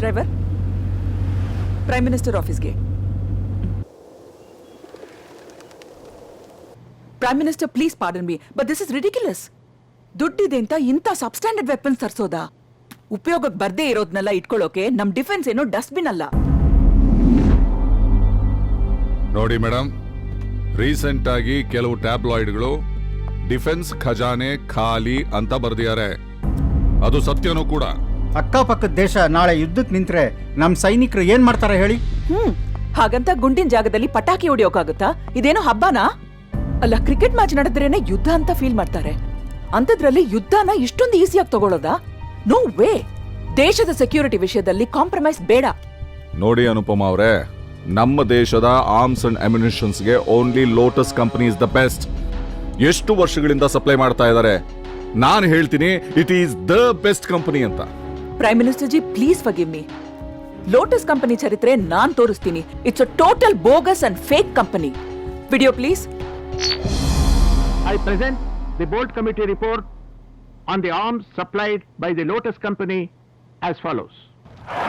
Driver prime minister ಆಫೀಸ್ಗೆ prime minister please pardon me but this is ridiculous ದುಡ್ಡಿದೆ ಅಂತ ಇಂಥ ಸಬ್ಸ್ಟ್ಯಾಂಡರ್ಡ್ ವೆಪನ್ಸ್ ತರಿಸೋದಾ? ಉಪಯೋಗಕ್ಕೆ ಬರ್ದೇ ಇರೋದನ್ನೆಲ್ಲ ಇಟ್ಕೊಳ್ಳೋಕೆ ನಮ್ ಡಿಫೆನ್ಸ್ ಏನೋ ಡಸ್ಟ್ಬಿನ್ ಅಲ್ಲ. ನೋಡಿ ಮೇಡಮ್ ರೀಸೆಂಟ್ ಆಗಿ ಕೆಲವು ಟ್ಯಾಬ್ಲಾಯ್ಡ್ಗಳು ಡಿಫೆನ್ಸ್ ಖಜಾನೆ ಖಾಲಿ ಅಂತ ಬರೆದಿದ್ದಾರೆ. ಅದು ಸತ್ಯನೂ ಕೂಡ. ಅಕ್ಕಪಕ್ಕದ ದೇಶ ನಾಳೆ ಯುದ್ಧಕ್ಕೆ ನಿಂತ್ರೆ ನಮ್ಮ ಸೈನಿಕರು ಏನ್ ಮಾಡ್ತಾರೆ ಹೇಳಿ? ಹ್ಮ್ ಹಾಗಂತ ಗುಂಡಿನ ಜಾಗದಲ್ಲಿ ಪಟಾಕಿ ಹೊಡಿಯೋಕಾಗುತ್ತಾ? ಇದೇನೋ ಹಬ್ಬನಾ? ಅಲ್ಲ ಕ್ರಿಕೆಟ್ ಮ್ಯಾಚ್ ನಡೆದ್ರೇನೆ ಯುದ್ಧ ಅಂತ ಫೀಲ್ ಮಾಡ್ತಾರೆ. ಅಂಥದ್ರಲ್ಲಿ ಯುದ್ಧನ ಇಷ್ಟೊಂದು ಈಸಿಯಾಗಿ ತಗೊಳ್ಳೋದಾ ನೋ ವೇ ದೇಶದ ಸೆಕ್ಯೂರಿಟಿ ವಿಷಯದಲ್ಲಿ ಕಾಂಪ್ರಮೈಸ್ ಬೇಡ. ನೋಡಿ ಅನುಪಮ ಅವರೇ ನಮ್ಮ ದೇಶದ arms and ಅಮ್ಯುನಿಷನ್ಸ್ಗೆ only Lotus company is the best ಎಷ್ಟು ವರ್ಷಗಳಿಂದ ಸಪ್ಲೈ ಮಾಡ್ತಾ ಇದ್ದಾರೆ? ನಾನು ಹೇಳ್ತೀನಿ it is the best company ಅಂತ. Prime minister ji please forgive me lotus company ಚರಿತ್ರೆ ನಾನ್ ತೋರಿಸ್ತೀನಿ it's a total bogus and fake company video please I present the Board Committee report on the arms supplied by the Lotus Company as follows.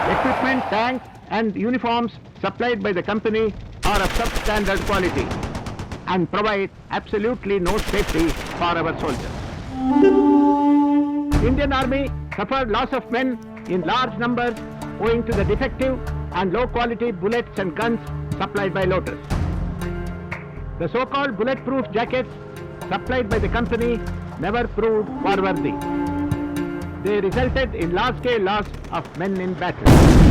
Equipment, tanks and uniforms supplied by the company are of substandard quality and provide absolutely no safety for our soldiers. Indian Army suffered loss of men in large numbers owing to the defective and low quality bullets and guns supplied by Lotus. The so-called bulletproof jackets supplied by the company never proved war-worthy. They resulted in large-scale loss of men in battle.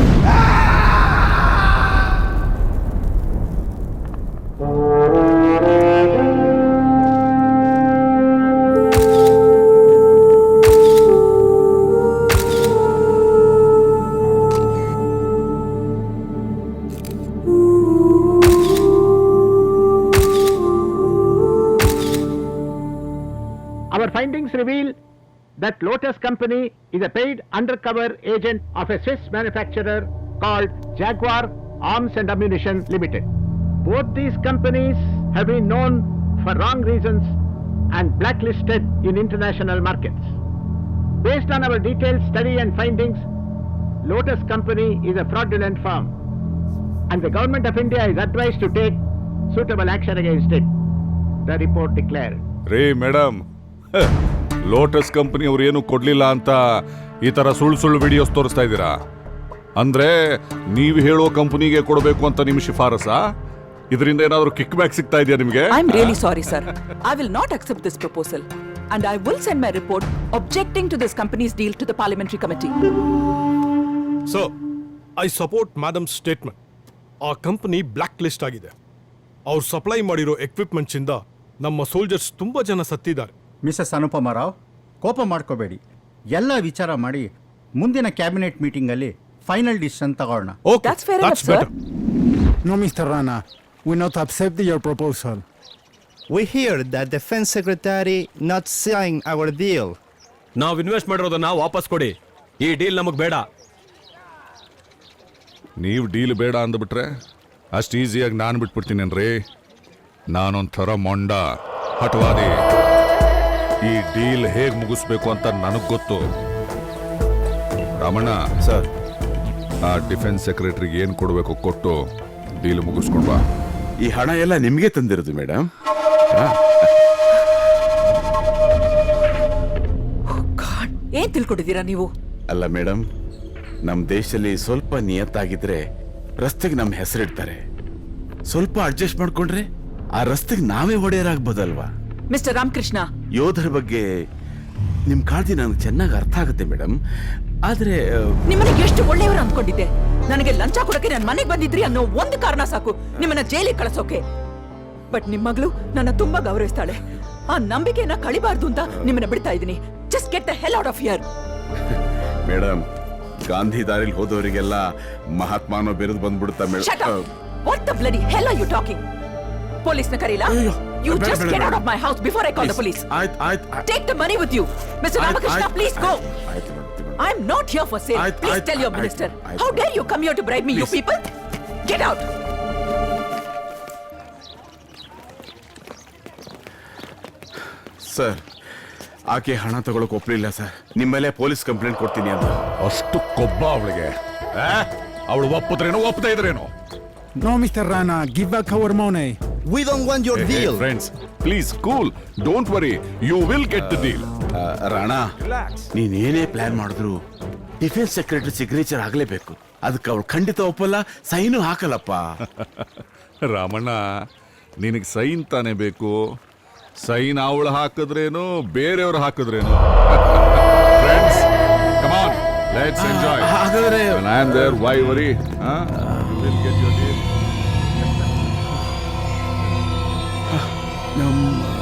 Our findings reveal that Lotus Company is a paid undercover agent of a Swiss manufacturer called Jaguar Arms and Ammunition Limited. Both these companies have been known for wrong reasons and blacklisted in international markets. Based on our detailed study and findings, Lotus Company is a fraudulent firm and the Government of India is advised to take suitable action against it, the report declared. Re, madam. Lotus company ಅವ್ರು ಏನು ಕೊಡ್ಲಿಲ್ಲ ಅಂತ ಈ ತರ ಸುಳ್ಳು ಸುಳ್ಳು videos ತೋರಿಸ್ತಾ ಇದ್ದೀರಾ? ಅಂದ್ರೆ ನೀವು ಹೇಳೋ ಕಂಪನಿಗೆ ಕೊಡಬೇಕು ಅಂತ ನಿಮ್ ಶಿಫಾರಸಾ? ಇದರಿಂದ ಏನಾದರೂ ಕಿಕ್ ಬ್ಯಾಕ್ ಸಿಗ್ತಾ ಇದೆಯಾ ನಿಮಗೆ? I am really sorry sir I will not accept this proposal and I will send my report objecting to this company's deal to the parliamentary committee so I support madam statement ಆ company black list ಆಗಿದೆ. ಅವ್ರು supply ಮಾಡಿರೋ ಎಕ್ವಿಪ್ಮೆಂಟ್ಸಿಂದ ನಮ್ಮ soldiers ತುಂಬ ಜನ ಸತ್ತಿದ್ದಾರೆ. Mrs ಅನುಪಮ ರಾವ್ ಕೋಪ ಮಾಡ್ಕೋಬೇಡಿ ಎಲ್ಲ ವಿಚಾರ ಮಾಡಿ ಮುಂದಿನ ಕ್ಯಾಬಿನೆಟ್ ಮೀಟಿಂಗಲ್ಲಿ ಫೈನಲ್ ಡಿಸಿಷನ್ ತಗೊಳ್ಳೋಣ okay That's fair enough, sir. Better No, Mr. Rana, we not accept your proposal. We hear that Defense Secretary not sign our deal. ನಾವ್ ಇನ್ವೆಸ್ಟ್ ಮಾಡಿರೋದನ್ನ ವಾಪಸ್ ಕೊಡಿ ಈ ಡೀಲ್ ನಮಗೆ ಬೇಡ ನೀವು ಡೀಲ್ ಬೇಡ ಅಂದ್ಬಿಟ್ರೆ ಅಷ್ಟು ಈಸಿಯಾಗಿ ನಾನು ಬಿಟ್ಬಿಡ್ತೀನೇನ್ರಿ ನಾನೊಂಥರ ಮೊಂಡ ಹಟವಾದಿ ಈ ಡೀಲ್ ಹೇಗ್ ಮುಗಿಸ್ಬೇಕು ಅಂತ ನನಗ್ ಗೊತ್ತು. ರಮಣ. ಸರ್. ಆ ಡಿಫೆನ್ಸ್ ಸೆಕ್ರೆಟರಿಗೆ ಏನ್ ಕೊಡ್ಬೇಕು ಕೊಟ್ಟು ಡೀಲ್ ಮುಗಿಸ್ಕೊಂಡ್ ಬಾ. ಈ ಹಣ ಎಲ್ಲ ನಿಮಗೆ ತಂದಿರೋದು ಮೇಡಮ್ ಗಾಡ್ ಏನ್ ತಿಳ್ಕೊಂಡಿದ್ದೀರಾ ನೀವು? ಅಲ್ಲ ಮೇಡಮ್ ನಮ್ಮ ದೇಶದಲ್ಲಿ ಸ್ವಲ್ಪ ನಿಯತ್ತಾಗಿದ್ರೆ ರಸ್ತೆಗೆ ನಮ್ಮ ಹೆಸರಿಡ್ತಾರೆ. ಸ್ವಲ್ಪ ಅಡ್ಜಸ್ಟ್ ಮಾಡ್ಕೊಂಡ್ರೆ ಆ ರಸ್ತೆಗೆ ನಾವೇ ಒಡೆಯರಾಗ್ಬೋದಲ್ವಾ? ಮಿಸ್ಟರ್ ರಾಮಕೃಷ್ಣ. ಯೋಧರ ಬಗ್ಗೆ ನಿಮ್ ಕಾಳಜಿ ನನಗೆ ಚೆನ್ನಾಗಿ ಅರ್ಥ ಆಗುತ್ತೆ ಮೇಡಮ್ ಆದ್ರೆ ನಿಮ್ಮನ್ನ ಎಷ್ಟು ಒಳ್ಳೆಯವರು ಅನ್ಕೊಂಡಿದ್ದೆ ನನಗೆ ಲಂಚ ಕೊಡಕ್ಕೆ ನನ್ನ ಮನೆಗೆ ಬಂದಿದ್ರಿ ಅನ್ನೋ ಒಂದು ಕಾರಣ ಸಾಕು. ನಿಮ್ಮನ್ನ ಜೈಲಿಗೆ ಕಳಿಸೋಕೆ. ಬಟ್ ನಿಮ್ಮ ಮಗಳು ನನ್ನ ತುಂಬಾ ಗೌರವಿಸ್ತಾಳೆ. ಆ ನಂಬಿಕೆಯನ್ನ ಕಳಿಬಾರ್ದು ಅಂತ ನಿಮ್ಮನ್ನ ಬಿಡ್ತಾ ಇದ್ದೀನಿ. Just get the hell out of here madam Gandhi ದಾರಿಲಿ ಹೋದವರಿಗೆಲ್ಲ ಮಹಾತ್ಮಾನೋ ಬಿರುದು ಬಂದ್ಬಿಡುತ್ತಾ madam what the bloody hell are you talking ಪೊಲೀಸ್ನ ಕರೀಲಾ ಅಯ್ಯೋ, ಯು ಬೇಡ, ಜಸ್ಟ್ ಬೇಡ, ಗೆಟ್ ಔಟ್ ಬೇಡ. Off my house before I call the police ಆಯ್ತು ಆಯ್ತು take the money with you mister Ramakrishna please go ಆಯ್ತು madam I am not here for sale. Please tell your minister. How dare you come here to bribe me, you Please. people? Get out. Sir ಆಕೆ ಹಣ ತಗೊಳಕ್ ಒಪ್ಲಿಲ್ಲ sir ನಿಮ್ಮ ಮೇಲೆ police complaint ಕೊಡ್ತೀನಿ ಅಂತ ಅಷ್ಟು ಕೊಬ್ಬ ಅವಳಿಗೆ ಅವಳು ಒಪ್ಪಿದ್ರೇನೋ ಒಪ್ಪದೇ ಇದ್ರೇನೋ no mister Rana, give back our money. We don't want your deal. Friends please cool don't worry you will get the deal Rana ನೀನೇನೇ plan ಮಾಡಿದ್ರು ಡಿಫೆನ್ಸ್ ಸೆಕ್ರೆಟರಿ ಸಿಗ್ನೇಚರ್ ಆಗ್ಲೇಬೇಕು. ಅದಕ್ಕೆ ಅವ್ಳು ಖಂಡಿತ ಒಪ್ಪಲ್ಲ ಸೈನು ಹಾಕಲ್ಲಪ್ಪ. ರಾಮಣ್ಣ ನಿನಗೆ ಸೈನ್ ತಾನೇ ಬೇಕು. ಸೈನ್ ಅವಳು ಹಾಕಿದ್ರೇನು ಬೇರೆಯವ್ರು ಹಾಕಿದ್ರೇನು? ಫ್ರೆಂಡ್ಸ್ ಲೆಟ್ಸ್ ಎಂಜಾಯ್ ಹಾಗಾದ್ರೆ I am there why worry No more.